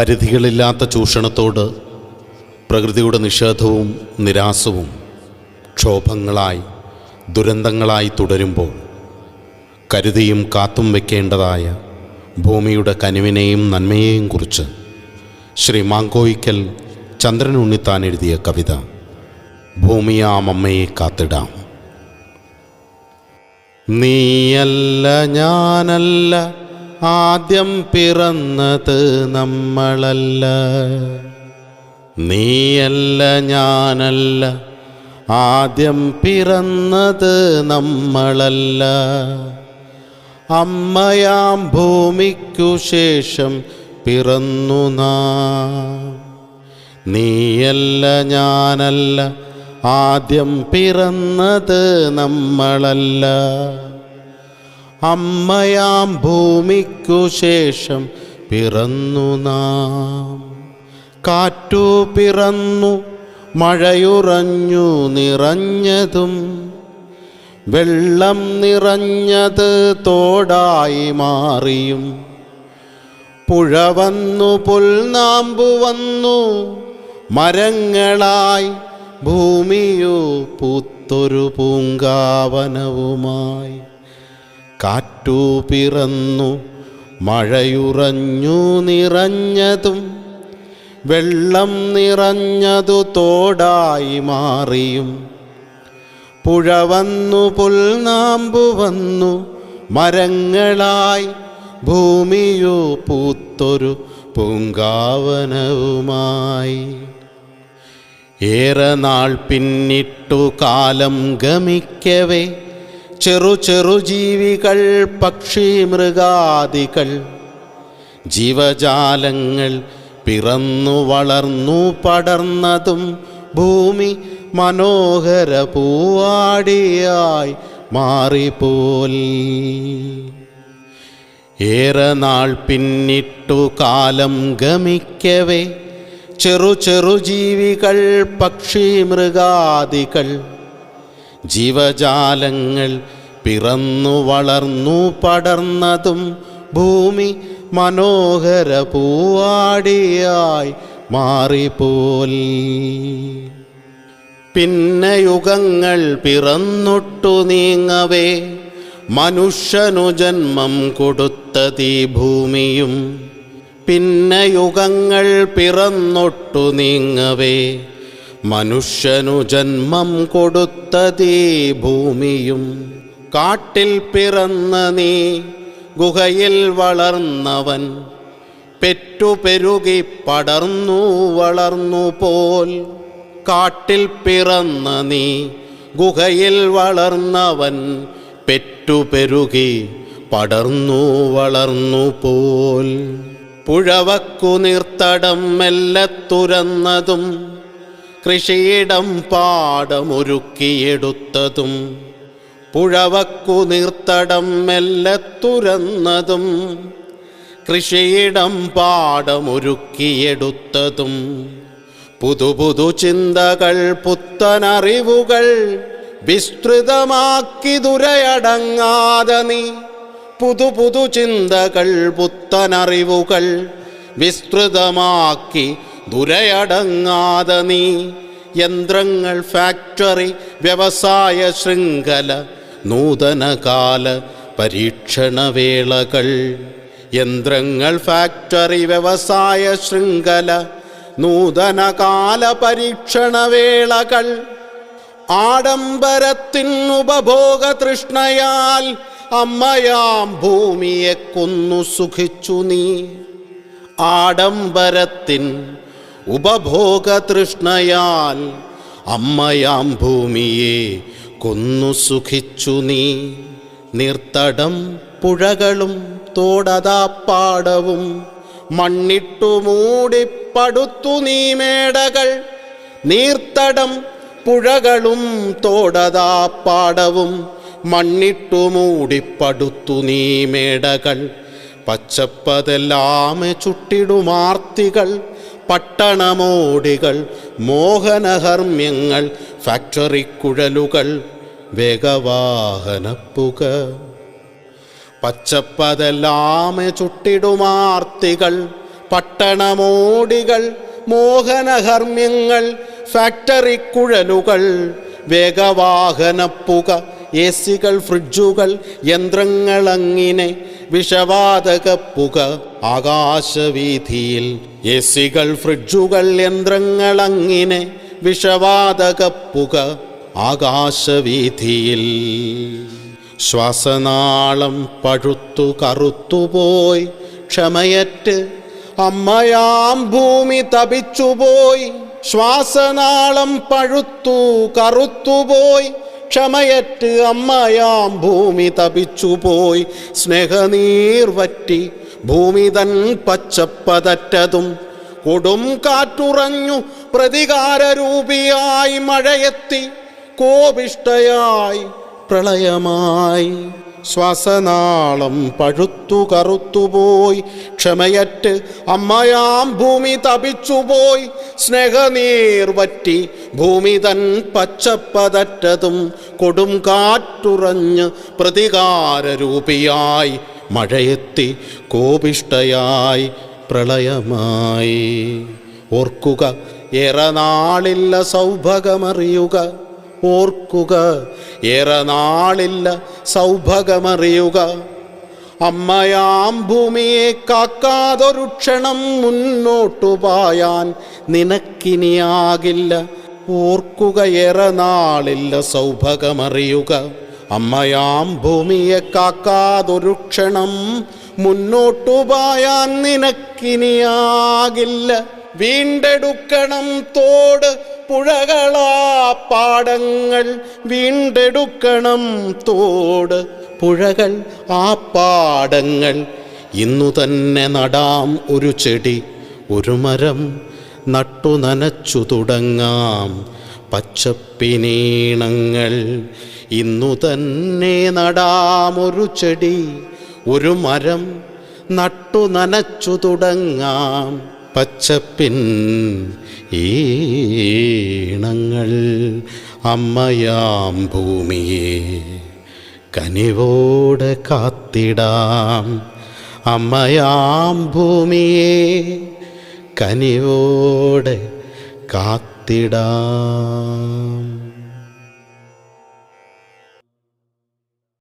പരിധികളില്ലാത്ത ചൂഷണത്തോട് പ്രകൃതിയുടെ നിഷേധവും നിരാസവും ക്ഷോഭങ്ങളായി ദുരന്തങ്ങളായി തുടരുമ്പോൾ കരുതിയും കാത്തും വെക്കേണ്ടതായ ഭൂമിയുടെ കനിവിനെയും നന്മയെയും കുറിച്ച് ശ്രീ മാങ്കോയിക്കൽ ചന്ദ്രൻ ഉണ്ണിത്താൻ എഴുതിയ കവിത ഭൂമിയാം അമ്മയെ കാത്തിടാം നീയല്ല ഞാനല്ല ആദ്യം പിറന്നത് നമ്മളല്ല. നീയല്ല ഞാനല്ല. ആദ്യം പിറന്നത് നമ്മളല്ല. അമ്മയാം ഭൂമിക്കു ശേഷം പിറന്നു നീയല്ല ഞാനല്ല. ആദ്യം പിറന്നത് നമ്മളല്ല. അമ്മയാം ഭൂമിക്കു ശേഷം പിറന്നു നാം. കാറ്റു പിറന്നു മഴയുറഞ്ഞു നിറഞ്ഞതും വെള്ളം നിറഞ്ഞത് തോടായി മാറിയും. പുഴ വന്നു പുൽനാമ്പു വന്നു മരങ്ങളായി ഭൂമിയോ പൂത്തൊരു പൂങ്കാവനവുമായി. കാറ്റു പിറന്നു മഴയുറഞ്ഞു നിറഞ്ഞതും വെള്ളം നിറഞ്ഞതു തോടായി മാറിയും. പുഴ വന്നു പുൽനാമ്പു വന്നു മരങ്ങളായി ഭൂമിയോ പൂത്തൊരു പൂങ്കാവനവുമായി. ഏറെ നാൾ പിന്നിട്ടു കാലം ഗമിക്കവേ ചെറു ചെറു ജീവികൾ പക്ഷി മൃഗാദികൾ. ജീവജാലങ്ങൾ പിറന്നു വളർന്നു പടർന്നതും ഭൂമി മനോഹര പൂവാടിയായി മാറിപ്പോൽ. ഏറെ നാൾ പിന്നിട്ടു കാലം ഗമിക്കവേ ചെറു ചെറു ജീവികൾ പക്ഷി മൃഗാദികൾ. ജീവജാലങ്ങൾ പിറന്നു വളർന്നു പടർന്നതും ഭൂമി മനോഹര പൂവാടിയായി മാറിപ്പോൽ. പിന്നെ യുഗങ്ങൾ പിറന്നൊട്ടു നീങ്ങവേ മനുഷ്യനു ജന്മം കൊടുത്തതീ ഭൂമിയും. പിന്നെ യുഗങ്ങൾ പിറന്നൊട്ടു നീങ്ങവേ മനുഷ്യനു ജന്മം കൊടുത്തതീ ഭൂമിയും. കാട്ടിൽ പിറന്ന നീ ഗുഹയിൽ വളർന്നവൻ. പെറ്റുപെരുകി പടർന്നു വളർന്നു പോൽ. കാട്ടിൽ പിറന്ന നീ ഗുഹയിൽ വളർന്നവൻ. പെറ്റുപെരുകി പടർന്നു വളർന്നു പോൽ. പുഴവക്കു നീർത്തടം മെല്ലെ തുറന്നതും കൃഷിയിടം പാടമൊരുക്കിയെടുത്തതും പുഴവക്കു നീർത്തടം മെല്ലെ തുരന്നതും കൃഷിയിടം പാടമൊരുക്കിയെടുത്തതും പുതുപുതു പുതു ചിന്തകൾ പുത്തനറിവുകൾ വിസ്തൃതമാക്കി ദുരയടങ്ങാതെ നീ പുതുപുതു പുതു ചിന്തകൾ പുത്തനറിവുകൾ വിസ്തൃതമാക്കി ദുരയടങ്ങാതെ നീ യന്ത്രങ്ങൾ ഫാക്ടറി വ്യവസായ ശൃംഖല നൂതനകാല പരീക്ഷണവേളകൾ യന്ത്രങ്ങൾ ഫാക്ടറി വ്യവസായ ശൃംഖല നൂതനകാല പരീക്ഷണവേളകൾ. ആഡംബരത്തിൻ ഉപഭോഗ തൃഷ്ണയാൽ അമ്മയാം ഭൂമിയെ കൊന്നു സുഖിച്ചു നീ. ആഡംബരത്തിൻ ഉപഭോഗ തൃഷ്ണയാൽ അമ്മയാം ഭൂമിയെ കൊന്നു സുഖിച്ചു നീ. നീർത്തടം പുഴകളും തോടതാപ്പാടവും മണ്ണിട്ടു മൂടിപ്പടുത്തു നീ മേടകൾ. നീർത്തടം പുഴകളും തോടതാപ്പാടവും മണ്ണിട്ടു മൂടിപ്പടുത്തു നീ മേടകൾ. പച്ചപ്പതെല്ലാം ചുട്ടിടുമാർത്തികൾ പട്ടണമോടികൾ മോഹനഹർമ്മ്യങ്ങൾ ഫാക്ടറി കുഴലുകൾ വേഗവാഹനപ്പുക. പച്ചപ്പതെല്ലാമെ ചുട്ടിടുമാർത്തികൾ പട്ടണമോടികൾ മോഹനഹർമ്മ്യങ്ങൾ ഫാക്ടറി കുഴലുകൾ വേഗവാഹനപ്പുക. എ സികൾ ഫ്രിഡ്ജുകൾ യന്ത്രങ്ങളങ്ങിനെ വിഷവാതകപ്പുക ആകാശവീതിയിൽ എ സികൾ ഫ്രിഡ്ജുകൾ യന്ത്രങ്ങളങ്ങിനെ വിഷവാതകപ്പുക ആകാശവീതിയിൽ ശ്വാസനാളം പഴുത്തു കറുത്തുപോയി ക്ഷമയറ്റ് അമ്മയാം ഭൂമി തപിച്ചുപോയി ശ്വാസനാളം പഴുത്തു കറുത്തുപോയി ക്ഷമയറ്റ് അമ്മയാം ഭൂമി തപിച്ചുപോയി. സ്നേഹനീർ വറ്റി ഭൂമി തൻ പച്ചപ്പതറ്റതും കൊടും കാറ്റുറഞ്ഞു പ്രതികാരരൂപിയായി മഴയെത്തി. കോപിഷ്ടയായി പ്രളയമായി ശ്വാസനാളം പഴുത്തു കറുത്തുപോയി ക്ഷമയറ്റ് അമ്മയാം ഭൂമി തപിച്ചുപോയി സ്നേഹനീർ വറ്റി ഭൂമി തൻ പച്ചപ്പതറ്റതും കൊടും കാറ്റുറഞ്ഞ് പ്രതികാരരൂപിയായി മഴയെത്തി കോപിഷ്ടയായി പ്രളയമായി. ഓർക്കുക ഏറെ നാളില്ല സൗഭഗമറിയുക ഓർക്കുക. ഏറെ നാളില്ല സൗഭഗമറിയുക അമ്മയാം ഭൂമിയെ കാക്കാതൊരു ക്ഷണം മുന്നോട്ടു പായാൻ നിനക്കിനിയാകില്ല. ഓർക്കുക ഏറെ നാളില്ല സൗഭഗമറിയുക അമ്മയാം ഭൂമിയെ കാക്കാതൊരു ക്ഷണം മുന്നോട്ടു പായാൻ നിനക്കിനിയാകില്ല. വീണ്ടെടുക്കണം തോട് പുഴകളാ പാടങ്ങൾ. വീണ്ടെടുക്കണം തോട് പുഴകൾ ആ പാടങ്ങൾ. ഇന്നു തന്നെ നടാം ഒരു ചെടി ഒരു മരം. നട്ടു നനച്ചു തുടങ്ങാം പച്ചപ്പിനീണങ്ങൾ. ഇന്നു തന്നെ നടാം ഒരു ചെടി ഒരു മരം. നട്ടു നനച്ചു തുടങ്ങാം പച്ചപ്പിൻ ഈണങ്ങൾ അമ്മയാം ഭൂമിയെ കനിവോടെ കാത്തിടാം. അമ്മയാം ഭൂമിയെ കനിവോടെ കാത്തിടാം.